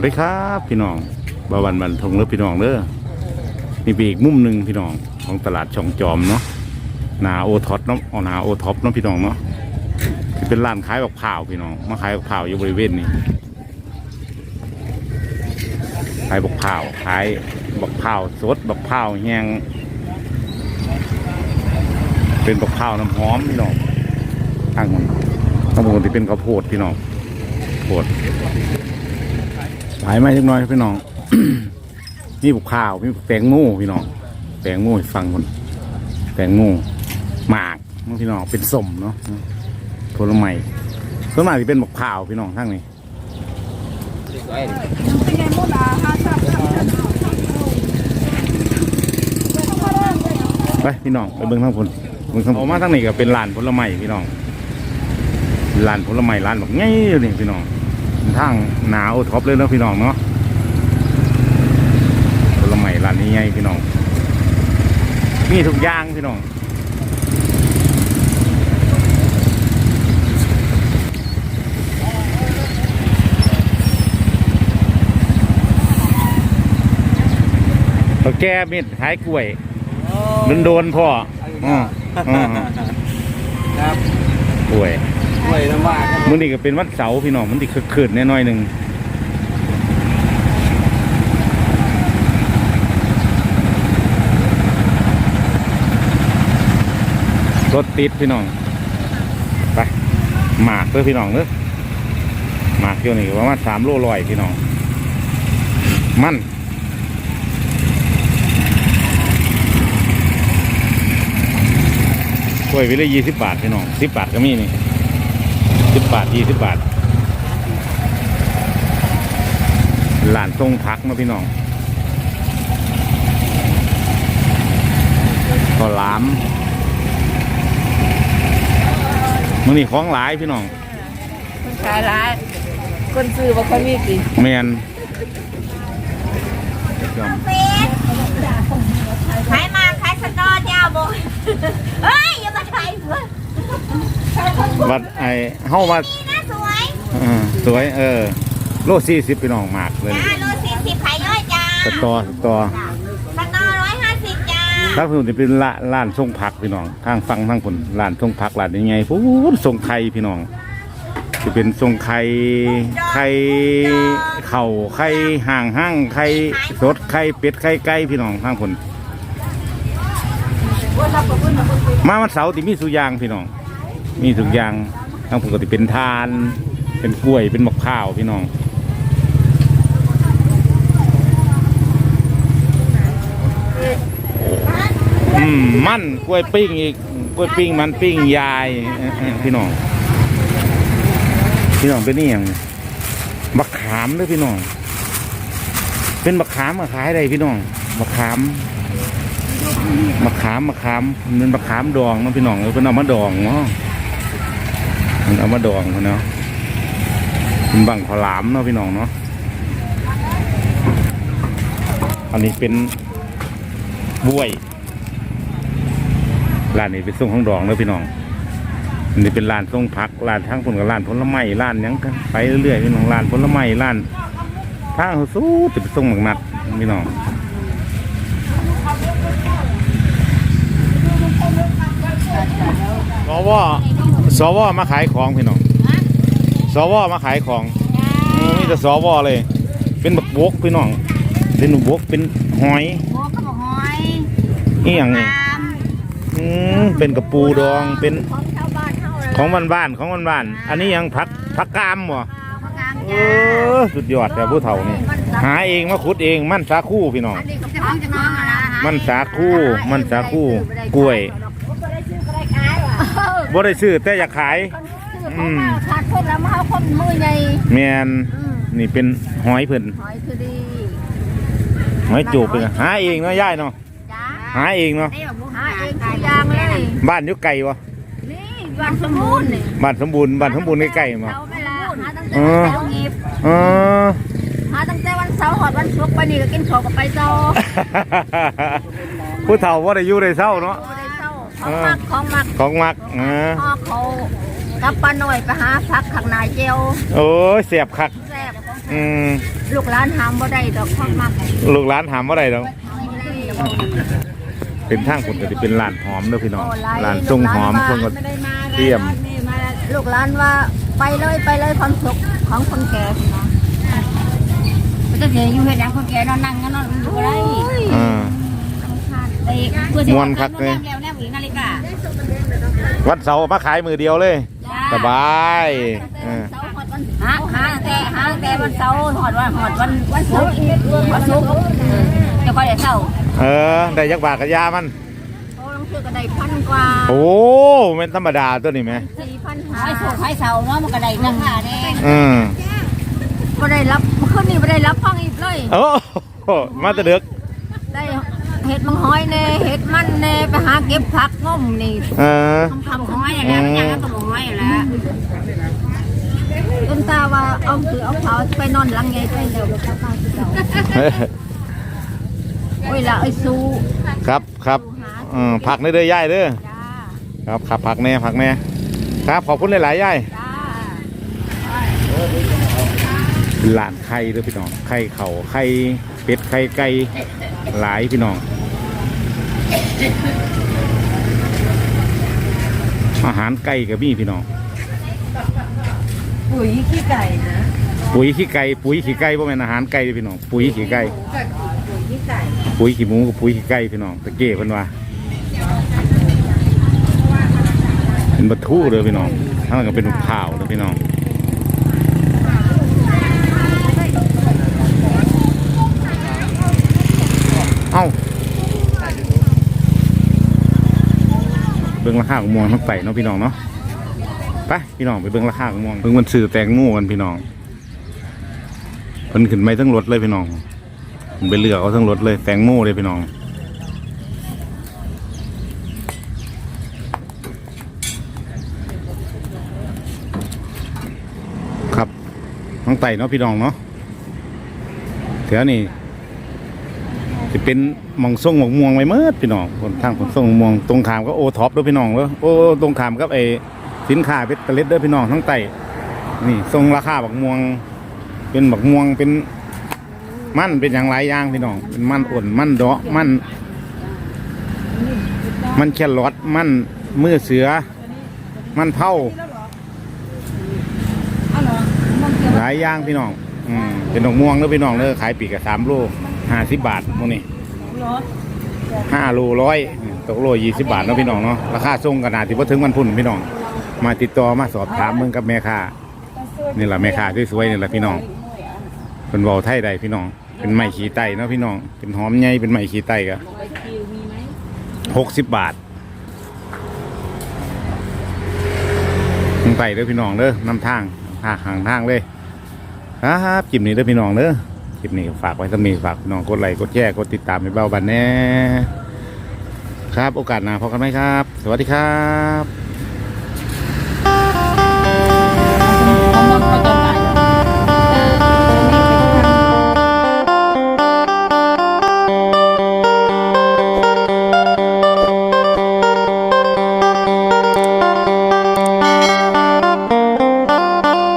วัสดีครับ พี่น้องบาวันบันทงเด้อพี่น้องเด้อนี่เป็นอีกมุมหนึ่งพี่น้องของตลาดช่องจอมเนาะหนาโอท็อปเนาะอ๋อหนาโอท็อปเนาะพี่น้องเนาะที่เป็นร้านขายบักข่าวพี่น้องมาขายบักข่าวอยู่บริเวณนี้ขายบักข่าวขายบักข่าวสดบักข่าวแห้งเป็นบักข่าวน้ำหอมพี่น้องตั้งมันทั้งหมดที่เป็นข้าวโพดพี่น้องโพดายไมาจักหน่อยพี่น้อง นี่บุกข้าวมีแตงโมพี่น้องแตงโมให้ฟังคนแตงโมหมากพี่น้องเป็นสมเนาะผลไม้ส่วนมากที่เป็นบุกข้าวพี่น้องทั้งนี้ไปพี่น้องไปเบิ่งทั้งคนเบิ่งทั้งออกมาทั้งนี้ก็เป็นร้านผลไม้พี่น้องร้านผลไม้ร้านแบบง่ายเลยพี่น้อง ทางหนาวท็อปเลยเนาะพี่น้องเนาะผลไม้ร้านนี้ไงพี่น้อง มีทุกอย่างพี่น้องเขาแก้เม็ดขายกล้วยโดนโดนๆพ่ออ๋ออ๋อครับกล้วยกล้ วยน้ำว้าครับมื้อนี้ก็เป็นวันเสาร์พี่น้องมันติคึกคืนแน่น้อยหนึ่งรถติดพี่น้องไปหมากเด้อพี่น้องเด้อหมากเที่ยวนี้ประมาณสามโลลอยพี่น้องมันกล้วยวิละยี่สิบบาทพี่น้องสิบบาทก็มีนี่ สิบบาทยี่สิบบาทหลานทรงพักมาพี่น้องก็หลามมันนี่ของหลายพี่น้องคนขายร้ายคนซื้อบ่ค่อยมีสิแมนยอม ขายมาขายสตอเจ้าบ่เฮ้ยอย่ามาขายเพื่อน วัดไอเฮ้ามานี่นะสวยเออสวยเออโลสี่สิบพี่น้องหมากเลยจ้าโลสี่สิบขายย่อยจ้าสตอสตอสตอร้อยห้าสิบจ้าถ้าพี่จะเป็นละร้านทรงผักพี่น้องทางฟังทางผลร้านทรงผักร้านยังไงพูดทรงไข่พี่น้องจะเป็นทรงไข่ไข่เข่าไข่ห่างห้างไข่สดไข่เป็ดไข่ไก่พี่น้องทางผลมาวันเสาร์ที่มีสุอยางพี่น้อง มีสุอยางทางปกติเป็นทาน เป็นกล้วยเป็นมะพร้าวพี่น้องอืมมันกล้วยปิ้งอีกกล้วยปิ้งมันปิ้งยายพี่น้องพี่น้องเป็นนี่อย่างบักขามด้วยพี่น้องเป็นบักขามมาขายได้พี่น้องบักขามบักขามบักขามเป็นบักขามดองนะพี่น้องเออเป็นเอามาดองเนาะ มันเอามาดองเนาะเป็นบังขลามเนาะพี่น้องเนาะอันนี้เป็นบวยร้านนี้เป็นส่งของดองเลยพี่น้องอันนี้เป็นร้านส่งผักร้านทั้งผลกับร้านผลไม้ร้านยังกันไปเรื่อยๆพี่น้องร้านผลไม้ร้านทางเขาสู้ติดส่งหมักนัดพี่น้องสว สวมาขายของพี่น้องสวมาขายของอืมมีแต่สวเลย เป็นบักบกพี่น้องเป็นบักบกเป็นหอยโอ้ก็บอกหอยนี่อย่างนี้ตามอืมเป็นกระปูดองเป็นของชาวบ้านเฮาเลยของบ้านบ้านๆของบ้านบ้านๆอันนี้ยังผักผักกามบ่มะงามเอจ้าอสุดยอดแต่ผู้เฒ่านี่หาเองมาขุดเองมันสาคูพี่น้องอันนี้ก็จะของจะน้องอะนะมันสาคูมันสาคูกล้วย บ่ได้ซื้อแต่อยากขายอืมขาดคนแล้วมาเอาคนมือใหญ่แมนนี่เป็นหอยเพิ่นหอยคือดีหอยจูบเป็นหาเองเนาะย่ายเนาะจ้าหาเองเนาะหาเองทุกอย่างเลยบ้านอยู่ไกลบ่นี่บ้านสมบูรณ์นี่บ้านสมบูรณ์บ้านสมบูรณ์ใกล้ๆมาเราไม่ละหาตั้งเอแต่อวันเสาร์งีบเออ หาตั้งแต่วันเสาร์หอดวันศุกร์ไปนี่ก็กินข้าวกับไปเจ้าผู้เฒ่าบ่ได้อยู่ได้เศร้าเนาะบ่ได้เศร้า ของมักของมักของมักเออพ่อเขากับป้าหน่อยไปหาพักข้างในเจียวโอ้ยเสียบคักแซ่บอืมลูกหลานหามบ่ได้ดอกความมากลูกหลานถามว่าไรดอกหามบ่ได้เป็นทางคนก็จะเป็นร้านหอมเด้อพี่น้องโอ้หลายร้านทรงหอมลูกทรงหก็ลานว่าไม่ได้มาเตรียมนี่มาลูกหลานว่าไปเลยไปเลยความสุขของคนแก่พี่น้องมันจะเสียอยู่เฮ็ดหยังคนแก่นอนนั่งกันนอนอยู่บ่ได้อ่าไอ้เพื่อสิ ม่วนคักเลยแล้วแนวอีกนาฬิกาวันเสาร์มาขายมือเดียวเลย สบายเออเสาร์หอดวันหาหาแต่หาแต่วันเสาร์หอดวันหอดวันวันศุกร์วันศุกร์จะค่อยได้เสาร์เออได้ยักบาทกับยามันโอ้ลงซื้อก็ได้พันกว่าโอ้เป็นธรรมดาตัวนี้ไหมสี่พันห้าให้ศุกร์ให้เสาร์เนาะมันก็ได้ราคาแน่อืมบ่ได้รับเมื่อคืนนี้บ่ได้รับฟังอีกเลยโอ้โหมาแตะเดึกได้ เห็ดมังหอยแน่เห็ดมันแน่ไปหาเก็บผักง่มนี่เออคำห้อยนี่แหละมันยังก็ต้องห้อยแหละต้นตาว่าเอาถือเอาเขาไปนอนหลังใหญ่ไปเดี๋ยวเราเข้าไปเจ้าโอ้ยละไอ้สู้ครับครับเออผักในเด้อย่ายเด้อจ้าครับครับผักแน่ผักแน่ครับขอบคุณหลายๆย่ายจ้า หลานไข่เด้อพี่น้องไข่เข่าไข่เป็ดไข่ไก่หลายพี่น้อง อาหารไก่กับมีพี่น้องปุ๋ยขี้ไก่นะปุ๋ยขี้ไก่ปุ๋ยขี้ไก่บ่แม่นอาหารไก่เด้อพี่น้องปุ๋ยขี้ไก่ปุ๋ยขี้ไก่ปุ๋ยขี้หมูกับปุ๋ยขี้ไก่พี่น้องตะเกียบเพิ่นว่าเป็นบัตทูเด้อพี่น้องทั้งนั้นก็เป็นข้าวเด้อพี่น้อง เอ้าเบิ่งราคาของมวงทั้งไปเนาะพี่น้องเนาะไปพี่น้องไปเบิ่งราคาของมวงเบิ่งมันซื้อแตงโมกันพี่น้องเพิ่นขึ้นไปทั้งรถเลยพี่น้องไปเลือกเอาทั้งรถเลยแตงโมเลยพี่น้องครับน้องไต่เนาะพี่น้องเนาะแถวนี้ จะเป็นหมองส่งหมองม่วงไว้เมื่อพี่น้องคนทางคนส่งหมองม่วงตรงขามก็โอท็อปด้วยพี่น้องเด้อโอ้ตรงขามกับไอ้สินค้าเพชรกระเล็ดด้อพี่น้องทั้งไตนี่ทรงราคาบักม่วง เป็นบักม่วงเป็นมันเป็นอย่างหลายอย่างพี่น้องเป็นมันอ่อนมันดอกมันมันแครอทมันมือเสือ มันเผาหลายย่างพี่น้อง อืมเป็นดอกม่วงเด้อพี่น้องเด้อขายปีกกับสามโล ห้าสิบบาทพวกนี้ห้าโลร้อยตกโลยี่สิบบาทเนาะพี่น้องเนาะราคาส่งกันนาที่พอถึงวันพุ่นพี่น้อง มาติดต่อมาสอบถามมึงกับแม่ค้านี่แหละแม่ค้าสวยๆนี่แหละพี่น้องเป็นเวาไทยใดพี่น้อง เป็นไม้ขีไตเนาะพี่น้อง เป็นหอมใหญ่เป็นไม้ขีไตก็หกสิบบาททางไตเด้อพี่น้องเด้อนำทางทางห่างทางเลยครับคลิปนี้เด้อพี่น้องเด้อ คลิปนี้ฝากไว้สมีฝากน้องกดไลค์กดแชร์กดติดตามให้เบาบันแน่ครับ โอกาสหน้าพบกันไหมครับ สวัสดีครับ